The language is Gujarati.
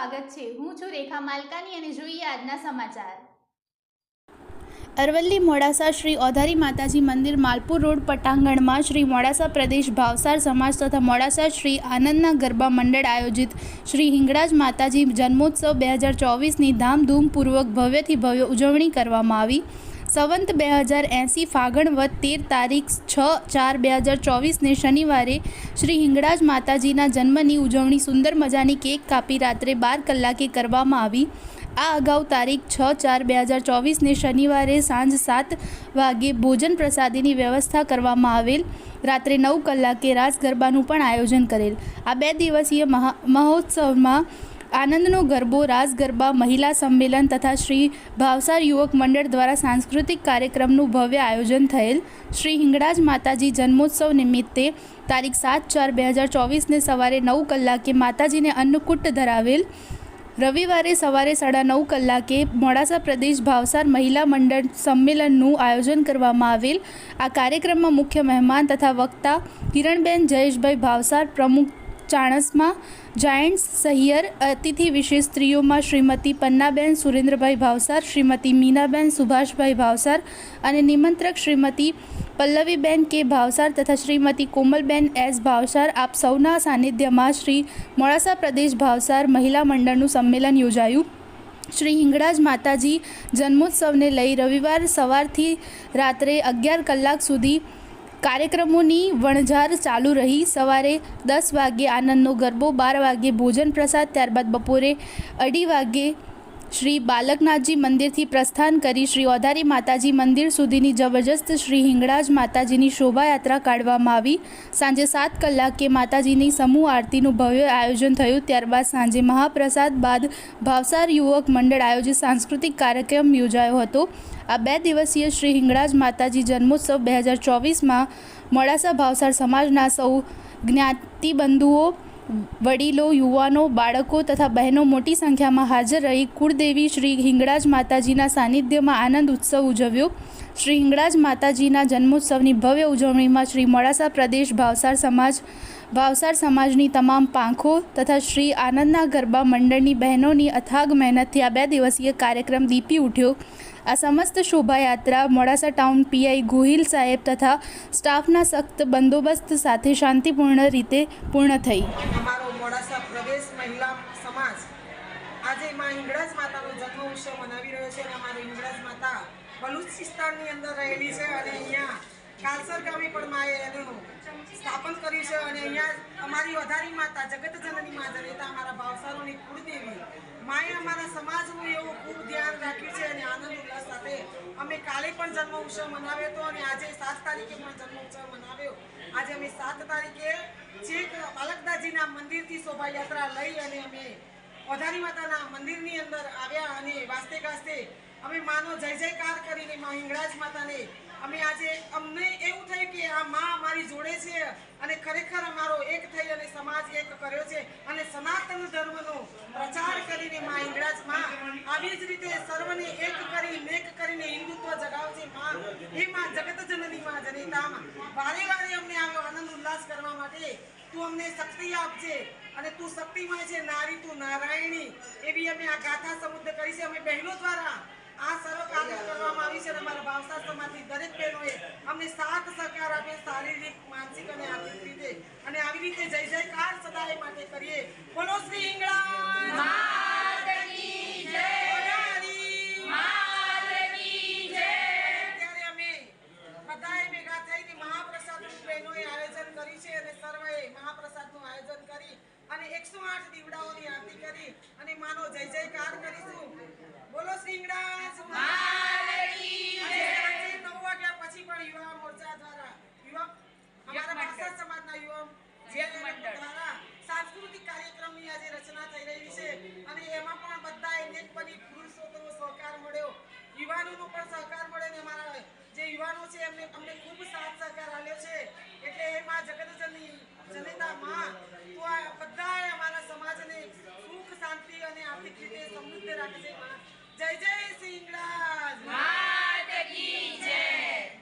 સ્વાગત છે. હું છું રેખા માલકાની અને જોઈએ આજના સમાચાર. અરવલ્લી મોડાસા શ્રી ઓધારી માતાજી મંદિર માલપુર રોડ પટાંગણમાં શ્રી મોડાસા પ્રદેશ ભાવસાર સમાજ તથા મોડાસા શ્રી આનંદના ગરબા મંડળ આયોજિત શ્રી હિંગળાજ માતાજી જન્મોત્સવ બે હજાર ચોવીસની ધામધૂમપૂર્વક ભવ્યથી ભવ્ય ઉજવણી કરવામાં આવી. સંવંત બે હજાર એંસી ફાગણ વદ તેર તારીખ છ ચાર બે હજાર ચોવીસને શનિવારે શ્રી હિંગળાજ માતાજીના જન્મની ઉજવણી સુંદર મજાની કેક કાપી રાત્રે બાર કલાકે કરવામાં આવી. આ અગાઉ તારીખ છ ચાર બે હજાર ચોવીસને શનિવારે સાંજ સાત વાગે ભોજન પ્રસાદીની વ્યવસ્થા કરવામાં આવેલ. રાત્રે નવ કલાકે રાસ ગરબાનું પણ આયોજન કરેલ. આ બે દિવસીય મહા, મહોત્સવમાં આનંદનો ગરબો, રાસ ગરબા, મહિલા સંમેલન તથા શ્રી ભાવસાર યુવક મંડળ દ્વારા સાંસ્કૃતિક કાર્યક્રમનું ભવ્ય આયોજન થયેલ. શ્રી હિંગળાજ માતાજી જન્મોત્સવ નિમિત્તે તારીખ સાત ચાર બે હજાર ચોવીસને સવારે નવ કલાકે માતાજીને અન્નકૂટ ધરાવેલ. રવિવારે સવારે સાડા નવ કલાકે મોડાસા પ્રદેશ ભાવસાર મહિલા મંડળ સંમેલનનું આયોજન કરવામાં આવેલ. આ કાર્યક્રમમાં મુખ્ય મહેમાન તથા વક્તા કિરણબેન જયેશભાઈ ભાવસાર પ્રમુખ ચાણસ્મા જાયન્ટ્સ સહિયર અતિથિ વિશેષ સ્ત્રીઓમાં શ્રીમતી પન્નાબેન, સુરેન્દ્રભાઈ ભાવસાર, શ્રીમતી મીનાબેન, સુભાષભાઈ ભાવસાર અને નિમંત્રક શ્રીમતી પલ્લવીબેન કે ભાવસાર તથા શ્રીમતી કોમલબેન એસ ભાવસાર આપ સૌના સાનિધ્યમાં શ્રી મોડાસા પ્રદેશ ભાવસાર મહિલા મંડળનું સંમેલન યોજાયું. શ્રી હિંગળાજ માતાજી જન્મોત્સવને લઈ રવિવાર સવારથી રાત્રે અગિયાર કલાક સુધી કાર્યક્રમોની વણઝાર ચાલુ રહી. સવારે દસ વાગ્યે આનંદનો ગરબો, બાર વાગ્યે ભોજન પ્રસાદ, ત્યારબાદ બપોરે અઢી વાગ્યે શ્રી બાલકનાથજી મંદિરથી પ્રસ્થાન કરી શ્રી ઓધારી માતાજી મંદિર સુધીની જબરજસ્ત શ્રી હિંગળાજ માતાજીની શોભાયાત્રા કાઢવામાં આવી. સાંજે સાત કલાકે માતાજીની સમૂહ આરતીનું ભવ્ય આયોજન થયું. ત્યારબાદ સાંજે મહાપ્રસાદ બાદ ભાવસાર યુવક મંડળ આયોજિત સાંસ્કૃતિક કાર્યક્રમ યોજાયો હતો. આ બે દિવસીય શ્રી હિંગળાજ માતાજી જન્મોત્સવ બે હજાર ચોવીસમાં મોડાસા ભાવસાર સમાજના સૌ જ્ઞાતિબંધુઓ વડીલો, યુવાનો, બાળકો તથા બહેનો મોટી સંખ્યામાં હાજર રહી. કુળદેવી શ્રી હિંગળાજ માતાજીના સાનિધ્યમાં આનંદ ઉત્સવ ઉજવ્યો. શ્રી હિંગળાજ માતાજીના જન્મોત્સવની ભવ્ય ઉજવણીમાં શ્રી મોડાસા પ્રદેશ ભાવસાર સમાજ, ભાવસાર સમાજની તમામ પાંખો તથા શ્રી આનંદના ગરબા મંડળની બહેનોની અથાગ મહેનતથી આ બે દિવસીય કાર્યક્રમ દીપી ઉઠ્યો. આ સમસ્ત શોભાયાત્રા મોડાસા ટાઉન પીઆઈ ગોહિલ સાહેબ તથા સ્ટાફના સખ્ત બંદોબસ્ત સાથે શાંતિપૂર્ણ રીતે પૂર્ણ થઈ. અમારો વધારી માતા જગત જનની માતા કુળદેવી માએ અમારા સમાજનું એવું ખૂબ ધ્યાન રાખ્યું છે અને આનંદ ઉલ્લાસ સાથે અમે કાલે પણ જન્મ ઉત્સવ મનાવ્યો હતો અને આજે સાત તારીખે પણ જન્મ ઉત્સવ મનાવ્યો. આજે અમે સાત તારીખે છેક અલગદાજીના મંદિરથી શોભાયાત્રા લઈ અને અમે ઓધારી માતાના મંદિરની અંદર આવ્યા અને વાસ્તે ગાસ્તે અમે માનો જય જયકાર કરીને મા હિંગળાજ માતાને અમે આજે અમને એવું થયું કે આ માં અમારી જોડે છે અને ખરેખર અમારો એક થઈ અને સમાજ એક કર્યો છે અને સનાતન ધર્મનો પ્રચાર કરીને માં હિંગળાજમાં આવી જ રીતે સર્વને એક કરી મેક કરીને હિન્દુત્વ જગાવશે માં. એ માં, જગત જનની માં જનેતામાં વારે વારે અમને આવ્યો આનંદ ઉલ્લાસ કરવા માટે તું અમને શક્તિ આપજે અને તું શક્તિમય છે. નારી તું નારાયણી. એવી અમે આ ગાથા સમુદ્ર કરી છે. અમે બહેનો દ્વારા આ સરળ કાર્ય કરવામાં આવી છે અને અમારા સમાજની દરેક બહેનોએ અમને સાથ સહકાર આપે શારીરિક, માનસિક અને આર્થિક રીતે. અને આવી રીતે જય જયકાર સદાય માટે કરીએ. બોલો શ્રી હિંગળા આરતી કરી અને માનો જય જયકાર કરીશું. બોલો શ્રીંગડા